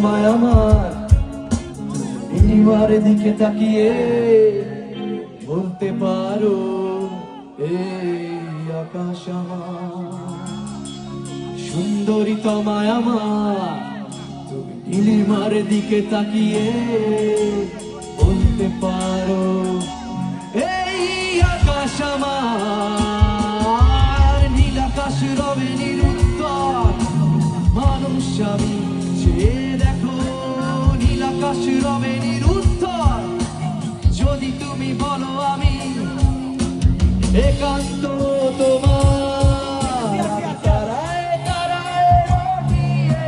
তোমায় আমার। নীলিমার দিকে তাকিয়ে বলতে পারো, এই আকাশ আমার। সুন্দরী তোমায় আমার। তুমি নীলিমার দিকে তাকিয়ে বলতে পারো, এই আকাশ আমার। নীল আকাশ রবে নিরুত্তর একান্ত তোমার তারায় তারায় রটিয়ে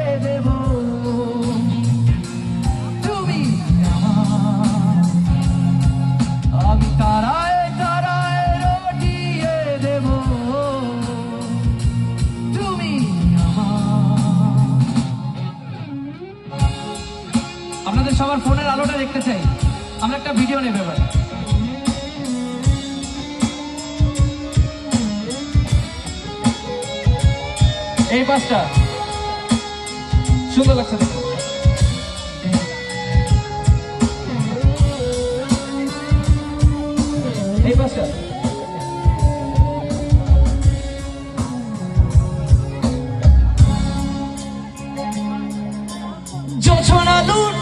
আপনাদের সবার ফোনের আলোটা দেখতে চাই। আমরা একটা ভিডিও নেব এবার। এই পাঁচটা। সুন্দর লাগছে এই পাঁচটা। যোছনা লুটালে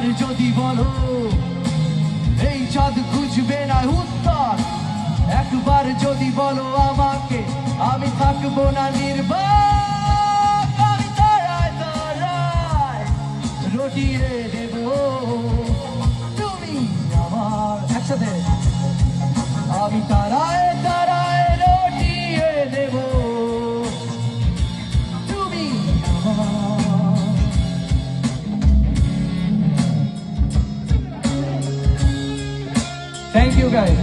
একবার যদি বলো, এই চাঁদ খুঁজবে না উত্তর। একবার যদি বলো আমাকে, আমি থাকব না নির্বাক, আমি তারায় দেব। তুমি আমার একসাথে, আমি তারায় থ্যাংক ইউ গাইস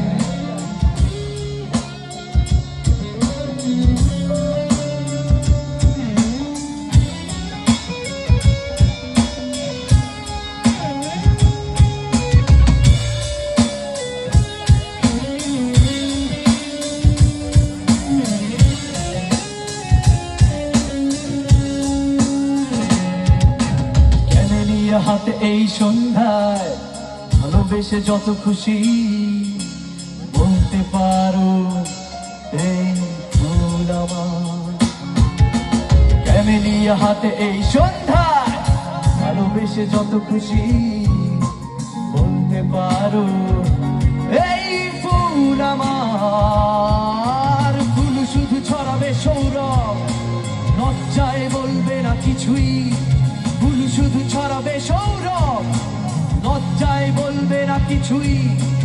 কেনে নিয়ে হাতে এই সন্ধ্যায় ভালোবেসে যত খুশি বলতে পারো, এই ফুল কেনে হাতে এই সন্ধ্যায় ভালোবেসে যত খুশি বলতে পারো ফুল